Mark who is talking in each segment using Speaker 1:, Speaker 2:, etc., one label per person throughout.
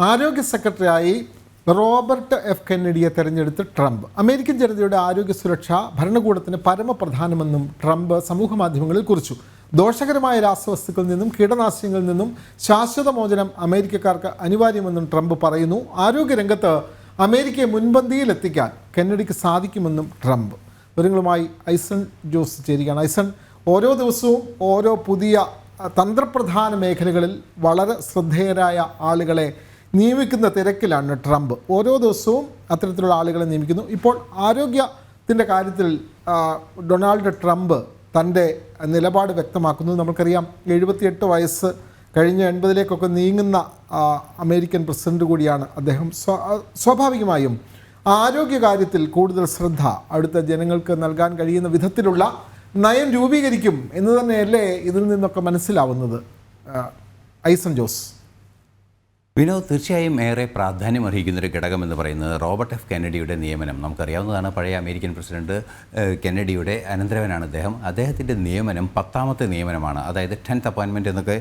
Speaker 1: ആരോഗ്യ സെക്രട്ടറിയായി Robert F കെന്നഡിയെ തെരഞ്ഞെടുത്ത് ട്രംപ്. അമേരിക്കൻ ജനതയുടെ ആരോഗ്യ സുരക്ഷ ഭരണകൂടത്തിന് പരമപ്രധാനമെന്നും ട്രംപ് സമൂഹമാധ്യമങ്ങളിൽ കുറിച്ചു. ദോഷകരമായ രാസവസ്തുക്കളിൽ നിന്നും കീടനാശിനികളിൽ നിന്നും ശാശ്വത മോചനം അമേരിക്കക്കാർക്ക് അനിവാര്യമെന്നും ട്രംപ് പറയുന്നു. ആരോഗ്യരംഗത്ത് അമേരിക്കയെ മുൻപന്തിയിലെത്തിക്കാൻ കെന്നഡിക്ക് സാധിക്കുമെന്നും ട്രംപ്. വിവരങ്ങളുമായി ഐസൺ ജോസ് ചേരുകയാണ്. ഐസൺ ഓരോ ദിവസവും ഓരോ പുതിയ തന്ത്രപ്രധാന മേഖലകളിൽ വളരെ ശ്രദ്ധേയരായ ആളുകളെ നിയമിക്കുന്ന തിരക്കിലാണ് ട്രംപ്. ഓരോ ദിവസവും അത്തരത്തിലുള്ള ആളുകളെ നിയമിക്കുന്നു. ഇപ്പോൾ ആരോഗ്യത്തിന്റെ കാര്യത്തിൽ ഡൊണാൾഡ് ട്രംപ് തന്റെ നിലപാട് വ്യക്തമാക്കുന്നു. നമുക്കറിയാം എഴുപത്തിയെട്ട് വയസ്സ് കഴിഞ്ഞ എൺപതിലേക്കൊക്കെ നീങ്ങുന്ന അമേരിക്കൻ പ്രസിഡന്റ് കൂടിയാണ് അദ്ദേഹം. സ്വാഭാവികമായും ആരോഗ്യകാര്യത്തിൽ കൂടുതൽ ശ്രദ്ധ അടുത്ത ജനങ്ങൾക്ക് നൽകാൻ കഴിയുന്ന വിധത്തിലുള്ള നയം രൂപീകരിക്കും എന്ന് തന്നെയല്ലേ ഇതിൽ നിന്നൊക്കെ മനസ്സിലാവുന്നത്. ഐസൻ ജോസ്.
Speaker 2: വിനോദ് തീർച്ചയായും ഏറെ പ്രാധാന്യം അർഹിക്കുന്ന ഒരു ഘടകം എന്ന് പറയുന്നത് റോബർട്ട് എഫ്. കെന്നഡിയുടെ നിയമനം. നമുക്കറിയാവുന്നതാണ് പഴയ അമേരിക്കൻ പ്രസിഡന്റ് കെന്നഡിയുടെ അനന്തരവനാണ് അദ്ദേഹം. അദ്ദേഹത്തിന്റെ നിയമനം പത്താമത്തെ നിയമനമാണ്. അതായത് ടെൻത്ത് അപ്പോയിൻമെന്റ് എന്നൊക്കെ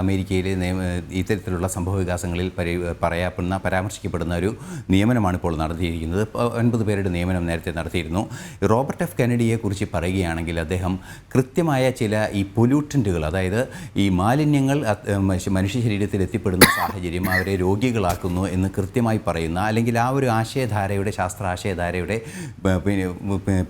Speaker 2: അമേരിക്കയിലെ നിയമ ഇത്തരത്തിലുള്ള സംഭവ വികാസങ്ങളിൽ പരി പറയപ്പെടുന്ന പരാമർശിക്കപ്പെടുന്ന ഒരു നിയമനമാണ് ഇപ്പോൾ നടത്തിയിരിക്കുന്നത്. ഒൻപത് പേരുടെ നിയമനം നേരത്തെ നടത്തിയിരുന്നു. Robert F. കെന്നഡിയെക്കുറിച്ച് പറയുകയാണെങ്കിൽ അദ്ദേഹം കൃത്യമായ ചില ഈ പൊല്യൂട്ടന്റുകൾ അതായത് ഈ മാലിന്യങ്ങൾ മനുഷ്യ ശരീരത്തിൽ എത്തിപ്പെടുന്ന സാഹചര്യം അവരെ രോഗികളാക്കുന്നു എന്ന് കൃത്യമായി പറയുന്ന അല്ലെങ്കിൽ ആ ഒരു ആശയധാരയുടെ ശാസ്ത്ര ആശയധാരയുടെ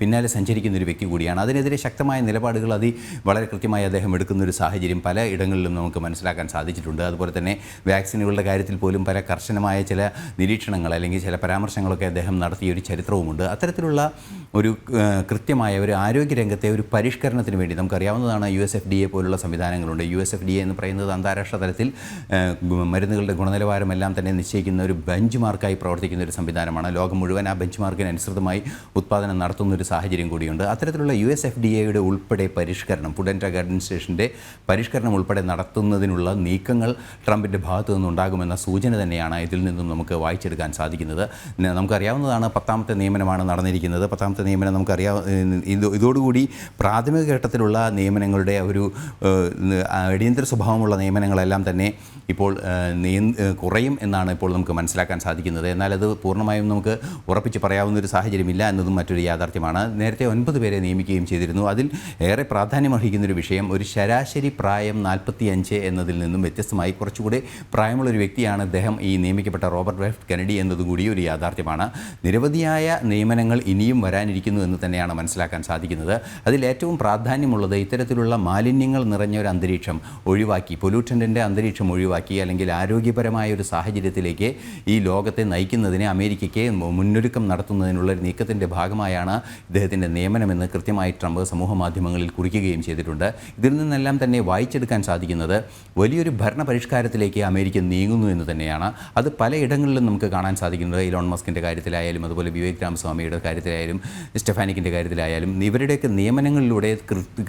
Speaker 2: പിന്നാലെ സഞ്ചരിക്കുന്ന ഒരു വ്യക്തി കൂടിയാണ്. അതിനെതിരെ ശക്തമായ നിലപാടുകൾ അതി വളരെ കൃത്യമായി അദ്ദേഹം എടുക്കുന്ന ഒരു സാഹചര്യം പല ഇടങ്ങളിലും നമുക്ക് മനസ്സിലാക്കാൻ സാധിച്ചിട്ടുണ്ട്. അതുപോലെ തന്നെ വാക്സിനുകളുടെ കാര്യത്തിൽ പോലും പല കർശനമായ ചില നിരീക്ഷണങ്ങൾ അല്ലെങ്കിൽ ചില പരാമർശങ്ങളൊക്കെ അദ്ദേഹം നടത്തിയ ഒരു ചരിത്രവുമുണ്ട്. അത്തരത്തിലുള്ള ഒരു കൃത്യമായ ഒരു ആരോഗ്യരംഗത്തെ ഒരു പരിഷ്കരണത്തിന് വേണ്ടി നമുക്കറിയാവുന്നതാണ് U S F D A പോലുള്ള സംവിധാനങ്ങളുണ്ട്. U S F D A എന്ന് പറയുന്നത് അന്താരാഷ്ട്ര തലത്തിൽ മരുന്നുകളുടെ ഗുണനിലവാരമെല്ലാം തന്നെ നിശ്ചയിക്കുന്ന ഒരു ബെഞ്ച് മാർക്കായി പ്രവർത്തിക്കുന്ന ഒരു സംവിധാനമാണ്. ലോകം മുഴുവൻ ആ ബെഞ്ച് മാർക്കിന് അനുസൃതമായി ഉത്പാദനം നടത്തുന്ന ഒരു സാഹചര്യം കൂടിയുണ്ട്. അത്തരത്തിലുള്ള യു എസ് എഫ് ഡി എയുടെ ഉൾപ്പെടെ പരിഷ്കരണം ഫുഡ് ആൻഡ് ഡ്രഗ് അഡ്മിനിസ്ട്രേഷന്റെ പരിഷ്കരണം ഉൾപ്പെടെ നടത്തുന്നതിനുള്ള നീക്കങ്ങൾ ട്രംപിന്റെ ഭാഗത്തു നിന്നുണ്ടാകുമെന്ന സൂചന തന്നെയാണ് ഇതിൽ നിന്നും നമുക്ക് വായിച്ചെടുക്കാൻ സാധിക്കുന്നത്. നമുക്കറിയാവുന്നതാണ് പത്താമത്തെ നിയമനമാണ് നടന്നിരിക്കുന്നത്. പത്താമത്തെ നിയമനം നമുക്കറിയാം. ഇത് ഇതോടുകൂടി പ്രാഥമിക ഘട്ടത്തിലുള്ള നിയമനങ്ങളുടെ ഒരു അടിയന്തര സ്വഭാവമുള്ള നിയമനങ്ങളെല്ലാം തന്നെ ഇപ്പോൾ കുറയും എന്നാണ് ഇപ്പോൾ നമുക്ക് മനസ്സിലാക്കാൻ സാധിക്കുന്നത്. എന്നാൽ അത് പൂർണമായും നമുക്ക് ഉറപ്പിച്ച് പറയാവുന്ന ഒരു സാഹചര്യമില്ല എന്നതും മറ്റൊരു യാഥാർത്ഥ്യമാണ്. നേരത്തെ ഒൻപത് പേരെ നിയമിക്കുകയും ചെയ്തിരുന്നു. അതിൽ ഏറെ പ്രാധാന്യം ഒരു വിഷയം ഒരു ശരാശരി പ്രായം നാൽപ്പത്തി അഞ്ച് എന്നതിൽ നിന്നും വ്യത്യസ്തമായി കുറച്ചുകൂടി പ്രായമുള്ളൊരു വ്യക്തിയാണ് അദ്ദേഹം ഈ നിയമിക്കപ്പെട്ട റോബർട്ട് വെഫ് കെനഡി എന്നതും കൂടി ഒരു യാഥാർത്ഥ്യമാണ്. നിരവധിയായ നിയമനങ്ങൾ ഇനിയും വരാനിരിക്കുന്നു എന്ന് തന്നെയാണ് മനസ്സിലാക്കാൻ സാധിക്കുന്നത്. അതിൽ ഏറ്റവും പ്രാധാന്യമുള്ളത് ഇത്തരത്തിലുള്ള മാലിന്യങ്ങൾ നിറഞ്ഞ ഒരു അന്തരീക്ഷം ഒഴിവാക്കി പൊല്യൂട്ടന്റിന്റെ അന്തരീക്ഷം ഒഴിവാക്കി അല്ലെങ്കിൽ ആരോഗ്യപരമായ ഒരു സാഹചര്യത്തിലേക്ക് ഈ ലോകത്തെ നയിക്കുന്നതിന് അമേരിക്കയ്ക്ക് മുന്നൊരുക്കം നടത്തുന്നതിനുള്ള ഒരു നീക്കത്തിന്റെ ഭാഗമായാണ് ഇദ്ദേഹത്തിന്റെ നിയമനമെന്ന് കൃത്യമായി ട്രംപ് സമൂഹ മാധ്യമങ്ങളിൽ കുറിക്കുകയും ചെയ്തിട്ടുണ്ട്. ഇതിൽ നിന്നെല്ലാം തന്നെ വായിച്ചെടുക്കാൻ സാധിക്കുന്നത് വലിയൊരു ഭരണ പരിഷ്കാരത്തിലേക്ക് അമേരിക്ക നീങ്ങുന്നു എന്ന് തന്നെയാണ്. അത് പലയിടങ്ങളിലും നമുക്ക് കാണാൻ സാധിക്കുന്നത്. ഇലോൺ മസ്കിന്റെ കാര്യത്തിലായാലും അതുപോലെ വിവേക് രാമസ്വാമിയുടെ കാര്യത്തിലായാലും സ്റ്റെഫാനിക്കിന്റെ കാര്യത്തിലായാലും ഇവരുടെയൊക്കെ നിയമനങ്ങളിലൂടെ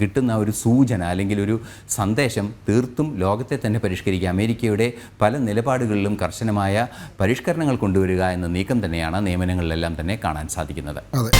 Speaker 2: കിട്ടുന്ന ഒരു സൂചന അല്ലെങ്കിൽ ഒരു സന്ദേശം തീർത്തും ലോകത്തെ തന്നെ പരിഷ്കരിക്കുക അമേരിക്കയുടെ പല നിലപാടുകളിലും കർശനമായ പരിഷ്കരണങ്ങൾ കൊണ്ടുവരിക എന്ന നീക്കം തന്നെയാണ് നിയമനങ്ങളിലെല്ലാം തന്നെ കാണാൻ സാധിക്കുന്നത്.
Speaker 1: അതെ.